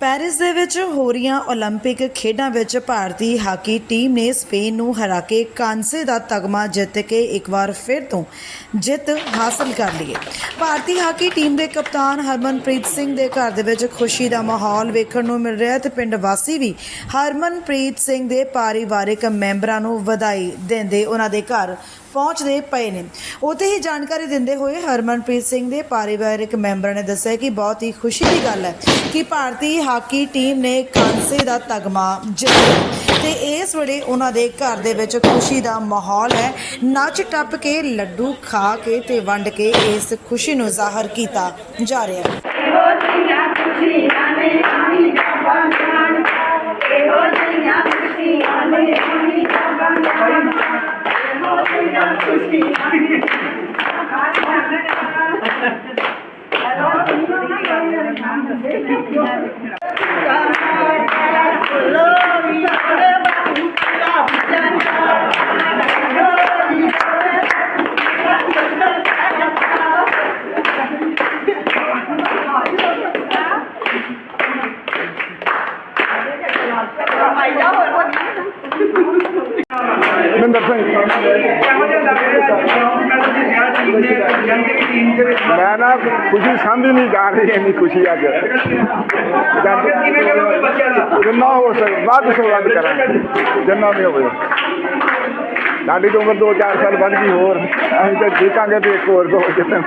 Paris ਦੇ ਵਿੱਚ ਹੋ ਰਹੀਆਂ 올림픽 ਖੇਡਾਂ ਵਿੱਚ ਭਾਰਤੀ ਹਾਕੀ ਟੀਮ ਨੇ ਸਪੇਨ ਨੂੰ ਹਰਾ ਕੇ ਕਾਂਸੇ ਦਾ ਤਗਮਾ ਜਿੱਤ ਕੇ ਇੱਕ ਵਾਰ ਫਿਰ ਤੋਂ ਜਿੱਤ ਹਾਸਲ ਕਰ ਲਈ ਹੈ ਭਾਰਤੀ ਹਾਕੀ ਟੀਮ ਦੇ ਕਪਤਾਨ ਹਰਮਨਪ੍ਰੀਤ ਸਿੰਘ ਦੇ ਘਰ ਦੇ ਵਿੱਚ ਖੁਸ਼ੀ ਦਾ ਮਾਹੌਲ ਵੇਖਣ ਨੂੰ ਮਿਲ ਰਿਹਾ ਹੈ ਤੇ ਪਿੰਡ ਵਾਸੀ ਵੀ ਹਰਮਨਪ੍ਰੀਤ ਸਿੰਘ ਦੇ ਪਰਿਵਾਰਕ ਮੈਂਬਰਾਂ ਨੂੰ ਵਧਾਈ ਦਿੰਦੇ ਉਹਨਾਂ ਦੇ ਘਰ ਪਹੁੰਚਦੇ ਪਏ ਨੇ। ਉਤੇ ਹੀ ਜਾਣਕਾਰੀ ਦਿੰਦੇ ਹੋਏ ਹਰਮਨਪ੍ਰੀਤ ਸਿੰਘ ਦੇ ਪਰਿਵਾਰਕ ਮੈਂਬਰਾਂ ਨੇ ਦੱਸਿਆ ਕਿ ਬਹੁਤ ਹੀ ਖੁਸ਼ੀ ਦੀ ਗੱਲ ਹੈ ਕਿ ਭਾਰਤੀ ਹਾਕੀ ਟੀਮ ਨੇ ਕਾਂਸੇ ਦਾ ਤਗਮਾ ਜਿੱਤਿਆ ਤੇ ਇਸ ਵੇਲੇ ਉਹਨਾਂ ਦੇ ਘਰ ਦੇ ਵਿੱਚ ਖੁਸ਼ੀ ਦਾ ਮਾਹੌਲ ਹੈ। ਨੱਚ ਟੱਪ ਕੇ, ਲੱਡੂ ਖਾ ਕੇ ਤੇ ਵੰਡ ਕੇ ਇਸ ਖੁਸ਼ੀ ਨੂੰ ਜ਼ਾਹਰ ਕੀਤਾ ਜਾ ਰਿਹਾ ਹੈ। ਇਹੋ ਜਿਹੀਆਂ ਖੁਸ਼ੀਆਂ ਨੇ ਆਈ ਰੱਬਾਂ ਜਾਣ ਇਹੋ ਮਹਿੰਦਰ ਸਿੰਘ। ਮੈਂ ਨਾ ਖੁਸ਼ੀ ਸਮਝ ਨਹੀਂ ਜਾ ਰਹੀ ਇੰਨੀ ਖੁਸ਼ੀ ਅੱਜ। ਜਿੰਨਾ ਹੋ ਸਕੇ ਵੱਧ ਤੋਂ ਵੱਧ ਕਰਾਂਗੇ ਜਿੰਨਾ ਵੀ ਹੋਵੇ। ਸਾਡੀ ਤਾਂ ਉਮਰ 2-4 ਸਾਲ ਵੱਧ ਗਈ ਹੋਰ ਅਸੀਂ ਤਾਂ ਦੇਖਾਂਗੇ ਵੀ ਇੱਕ ਹੋਰ ਦੋ ਜਿੱਤਣ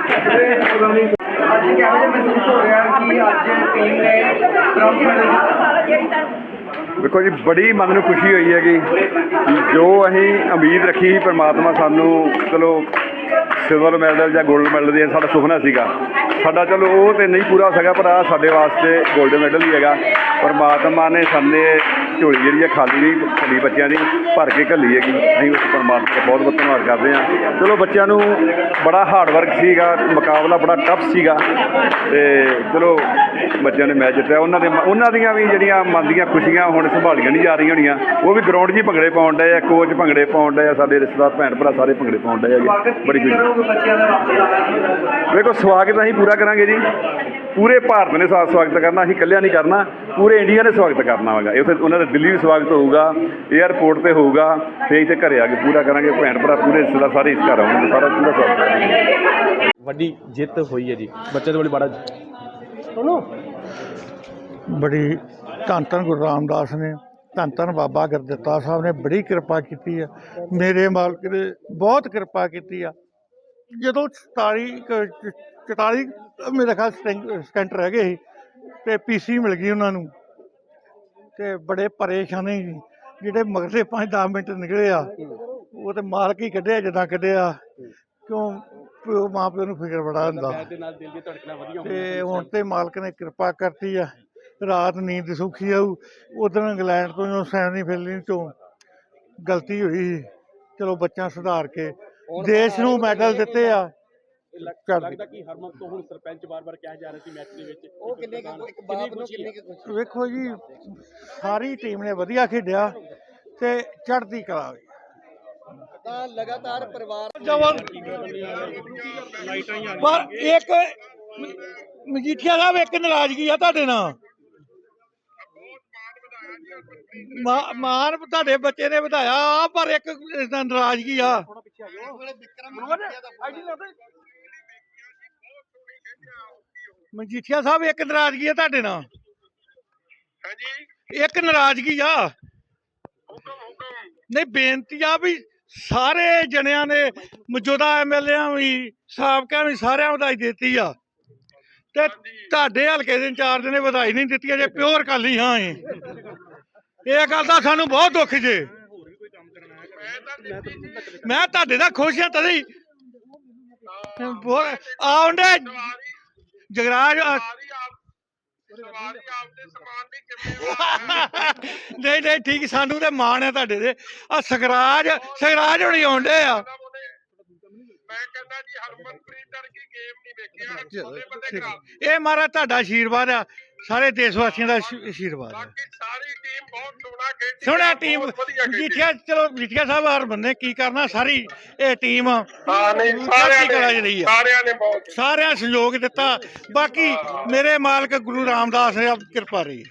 ਅੱਜ ਕਿਹੋ ਜਿਹਾ ਮਹਿਸੂਸ ਹੋ ਰਿਹਾ ਕਿ ਅੱਜ ਟੀਮ ਨੇ ਬ੍ਰੌਂਜ਼ ਮੈਡਲ ਜਿੱਤਿਆ ਦੇਖੋ ਜੀ, ਬੜੀ ਮਨ ਨੂੰ ਖੁਸ਼ੀ ਹੋਈ ਹੈਗੀ ਜੋ ਅਸੀਂ ਉਮੀਦ ਰੱਖੀ ਸੀ ਪਰਮਾਤਮਾ ਸਾਨੂੰ, ਚਲੋ ਸਿਲਵਰ ਮੈਡਲ ਜਾਂ 골ਡ ਮੈਡਲ ਦੇ ਸਾਡਾ ਸੁਪਨਾ ਸੀਗਾ। ਸਾਡਾ ਚਲੋ, ਉਹ ਤੇ ਨਹੀਂ ਪੂਰਾ ਹੋ ਸਕਿਆ, ਪਰ ਆ ਸਾਡੇ ਵਾਸਤੇ 골ਡ ਮੈਡਲ ਹੀ ਹੈਗਾ। ਪਰਮਾਤਮਾ ਨੇ ਸਾਡੇ ਝੋਲੀ ਜਿਹੜੀ ਹੈ ਖਾਲੀ ਨਹੀਂ ਭੱਲੀ ਬੱਚਿਆਂ ਦੀ ਭਰ ਕੇ ਘੱਲੀ ਹੈਗੀ। ਅਸੀਂ ਉਸ ਪਰਮਾਤਮਾ ਦਾ ਬਹੁਤ ਬਹੁਤ ਧੰਨਵਾਦ ਕਰਦੇ ਹਾਂ। ਚਲੋ ਬੱਚਿਆਂ ਨੂੰ ਬੜਾ ਹਾਰਡ ਵਰਕ ਸੀਗਾ ਮੁਕਾਬਲਾ ਬੜਾ ਟਫ ਸੀਗਾ। ਤੇ ਚਲੋ ਬੱਚਿਆਂ ਨੇ ਮੈਚ ਜਿੱਤਿਆ। ਉਹਨਾਂ ਦੇ ਉਹਨਾਂ ਦੀਆਂ ਵੀ ਜਿਹੜੀਆਂ ਮਨ ਦੀਆਂ ਖੁਸ਼ੀਆਂ ਹੁਣ ਸੰਭਾਲੀਆਂ ਨਹੀਂ ਜਾ ਰਹੀਆਂ ਹੋਣੀਆਂ। ਉਹ ਵੀ ਗਰਾਊਂਡ 'ਚ ਹੀ ਭੰਗੜੇ ਪਾਉਣ ਡਏ ਆ ਕੋਚ ਭੰਗੜੇ ਪਾਉਣ ਡਏ ਆ ਸਾਡੇ ਰਿਸ਼ਤੇਦਾਰ ਭੈਣ ਭਰਾ ਸਾਰੇ ਭੰਗੜੇ ਪਾਉਣ ਡਏ ਸਵਾਗਤ ਬੜੀ ਖੁਸ਼ੀ। ਵੇਖੋ ਸਵਾਗਤ ਅਸੀਂ ਪੂਰਾ ਕਰਾਂਗੇ ਜੀ। ਪੂਰੇ ਭਾਰਤ ਨੇ ਸਾ- ਸਵਾਗਤ ਕਰਨਾ ਅਸੀਂ ਇਕੱਲਿਆਂ ਨਹੀਂ ਕਰਨਾ ਪੂਰੇ ਇੰਡੀਆ ਨੇ ਸਵਾਗਤ ਕਰਨਾ ਹੋਗਾ। ਉੱਥੇ ਉਹਨਾਂ ਦਾ ਦਿੱਲੀ ਵੀ ਸਵਾਗਤ ਹੋਊਗਾ 에ਅਰਪੋਰਟ ਤੇ ਹੋਊਗਾ ਫਿਰ ਇੱਥੇ ਘਰੇ ਆ ਕੇ ਪੂਰਾ ਕਰਾਂਗੇ ਭੈਣ ਭਰਾ ਪੂਰੇ ਰਿਸ਼ਤੇਦਾਰ ਸਾਰੇ ਇਸ ਘਰ ਆਉਣਗੇ ਸਾਰਾ ਪੂਰਾ ਸਵਾਗਤ ਕਰਾਂਗੇ। ਵੱਡੀ ਜਿੱਤ ਹੋਈ ਹੈ ਜੀ। ਬੱਚੇ ਦੇ ਵੱਲ ਬੜਾ ਬੜੀ ਧੰਨ ਧੰਨ ਗੁਰੂ ਰਾਮਦਾਸ ਨੇ ਧੰਨ ਧੰਨ ਬਾਬਾ ਗੁਰਦਿੱਤਾ ਸਾਹਿਬ ਨੇ ਬੜੀ ਕਿਰਪਾ ਕੀਤੀ ਆ ਮੇਰੇ ਮਾਲਕ ਨੇ ਬਹੁਤ ਕਿਰਪਾ ਕੀਤੀ ਆ। ਜਦੋਂ 47 ਕੁ- ਚ- 44 ਮੇਰੇ ਖਿਆਲ ਰਹਿ ਗਏ ਸੀ ਤੇ ਪੀਸੀ ਮਿਲ ਗਈ ਉਹਨਾਂ ਨੂੰ ਤੇ ਬੜੇ ਪਰੇਸ਼ਾਨੀ। ਜਿਹੜੇ ਮਗਰਲੇ 5-10 ਮਿੰਟ ਨਿਕਲੇ ਆ ਉਹ ਤੇ ਮਾਲਕ ਹੀ ਕੱਢਿਆ ਜਦਾਂ ਕੱਢਿਆ। ਕਿਉਂ ਪਿਓ ਮਾਂ ਪਿਓ ਨੂੰ ਫਿਕਰ ਬੜਾ ਹੁੰਦਾ। ਤੇ ਹੁਣ ਤੇ ਮਾਲਕ ਨੇ ਕਿਰਪਾ ਕਰਤੀ ਆ। ਰਾਤ ਨੀਂਦ ਸੁਖੀ ਆਊ। ਉਧਰ ਇੰਗਲੈਂਡ ਤੋਂ ਜੋ ਸੈਮੀ ਫਾਈਨਲ ਤੋਂ ਗਲਤੀ ਹੋਈ। ਚਲੋ ਬੱਚਾ ਸੁਧਾਰ ਕੇ ਦੇਸ਼ ਨੂੰ ਮੈਡਲ ਦਿੱਤੇ ਆ। ਲੱਗਦਾ ਕਿ ਹਰਮਨ ਤੋਂ ਹੁਣ ਸਰਪੰਚ ਬਾਰ-ਬਾਰ ਕਿਹਾ ਜਾ ਰਿਹਾ ਸੀ ਮੈਚ ਦੇ ਵਿੱਚ। ਉਹ ਕਿੰਨੇ ਕੁ- ਇੱਕ ਬਾਪ ਨੂੰ ਕਿੰਨੇ ਕੁ ਵੇਖੋ ਜੀ ਸਾਰੀ ਟੀਮ ਨੇ ਵਧੀਆ ਖੇਡਿਆ ਤੇ ਚੜ੍ਹਦੀ ਕਲਾ ਹੋਈ ਤਾਂ ਲਗਾਤਾਰ ਪਰਿਵਾਰ ਪਰ ਇੱਕ ਮਜੀਠੀਆ ਸਾਹਿਬ ਇੱਕ ਨਾਰਾਜ਼ਗੀ ਆ ਤੁਹਾਡੇ ਨਾਲ। ਮਾ- ਮਾਨ ਤੁਹਾਡੇ ਬੱਚੇ ਨੇ ਵਧਾਇਆ ਪਰ ਇੱਕ ਨਾਰਾਜ਼ਗੀ ਆ। ਮਜੀਠੀਆ ਸਾਹਿਬ ਇੱਕ ਨਾਰਾਜ਼ਗੀ ਆ ਤੁਹਾਡੇ ਨਾਲ? ਇੱਕ ਨਾਰਾਜ਼ਗੀ ਆ। ਨਹੀਂ ਬੇਨਤੀ ਆ ਵੀ ਸਾਰੇ ਜਣਿਆਂ ਨੇ ਮੌਜੂਦਾ ਐਮਐਲਏਆਂ ਵੀ ਸਾਬਕਾ ਵੀ ਸਾਰਿਆਂ ਨੂੰ ਵਧਾਈ ਦਿੱਤੀ ਆ। ਤੇ ਤੁਹਾਡੇ ਹਲਕੇ ਦੇ ਇੰਚਾਰਜ ਨੇ ਵਧਾਈ ਨਹੀਂ ਦਿੱਤੀ ਜੇ ਪਿਓਰ ਕਾਲੀ ਹਾਂ ਇਹ। ਇਹ ਗੱਲ ਦਾ ਸਾਨੂੰ ਬਹੁਤ ਦੁੱਖ ਜੇ। ਮੈਂ ਤੁਹਾਡੇ ਦਾ ਖੁਸ਼ ਹਾਂ, ਤਦੇ ਆਉਂਦੇ ਜਗਰਾਜ ਨਹੀਂ ਨਹੀਂ, ਠੀਕ, ਸਾਨੂੰ ਤੇ ਮਾਣ ਹੈ ਤੁਹਾਡੇ ਦੇ ਆ ਸਗਰਾਜ ਸਗਰਾਜ ਹੋਣੀ ਆਉਂਦੇ ਆ ਮੈਂ ਕਹਿੰਦਾ ਜੀ ਹਰਮਨਪ੍ਰੀਤ ਵਰਗੀ ਗੇਮ ਨਹੀਂ ਵੇਖਿਆ ਉਹਦੇ ਬੰਦੇ ਠੀਕ। ਕਰਾ ਇਹ ਮਹਾਰਾਜ ਤੁਹਾਡਾ ਆਸ਼ੀਰਵਾਦ ਆ ਸਾਰੇ ਦੇਸ਼ ਵਾਸੀਆਂ ਦਾ ਆਸ਼ੀ- ਆਸ਼ੀਰਵਾਦ ਆ। ਬਾਕੀ ਸਾਰੀ ਟੀਮ ਬਹੁਤ ਸੋਹਣਾ ਖੇਡੀ ਸੋਹਣਾ ਹੈ, ਟੀਮ ਬਹੁਤ ਵਧੀਆ ਖੇਡੀ। ਜੀਠੀਆ ਚਲੋ ਜੀਠੀਆ ਸਾਹਿਬ ਹਰ ਬੰਦੇ ਕੀ ਕਰਨਾ ਸਾਰੀ ਇਹ ਟੀਮ ਹਾਂ ਨਹੀਂ ਚੜ੍ਹਦੀ ਸਾਰਿਆਂ ਕਲਾ 'ਚ ਨੇ ਰਹੀ ਆ। ਸਾਰਿਆਂ ਨੇ ਬਹੁਤ ਸਾਰਿਆਂ ਸਹਿਯੋਗ ਦਿੱਤਾ। ਬਾਕੀ ਮੇਰੇ ਮਾਲਕ ਗੁਰੂ ਰਾਮਦਾਸ ਨੇ ਆਪ ਕਿਰਪਾ ਰਹੀ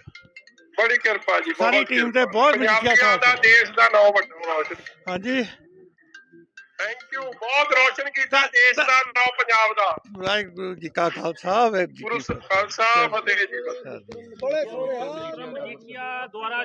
ਬੜੀ ਕਿਰਪਾ ਜੀ ਸਾਰੀ ਟੀਮ ਤੇ। ਬਹੁਤ ਵਧੀਆ ਪੰਜਾਬੀਆਂ ਦਾ ਸਾਥ। ਦੇਸ਼ ਦਾ ਨਾਮ ਵੱਡਾ ਰੋਸ਼ਨ ਹਾਂਜੀ। ਥੈਂਕ ਯੂ ਬਹੁਤ ਰੋਸ਼ਨ ਕੀਤਾ ਦੇਸ਼ ਦਾ ਨਾਮ ਪੰਜਾਬ ਦਾ। ਵਾਹਿਗੁਰੂ ਜੀ ਕਾ ਖਾਲਸਾ ਵਾਹਿਗੁਰੂ ਜੀ ਗੁਰੂ ਕੀ ਫਤਿਹ ਖਾਲਸਾ ਫਤਿਹ ਜੀ। ਹਾਂਜੀ। ਮਜੀਠੀਆ ਦੁਆਰਾ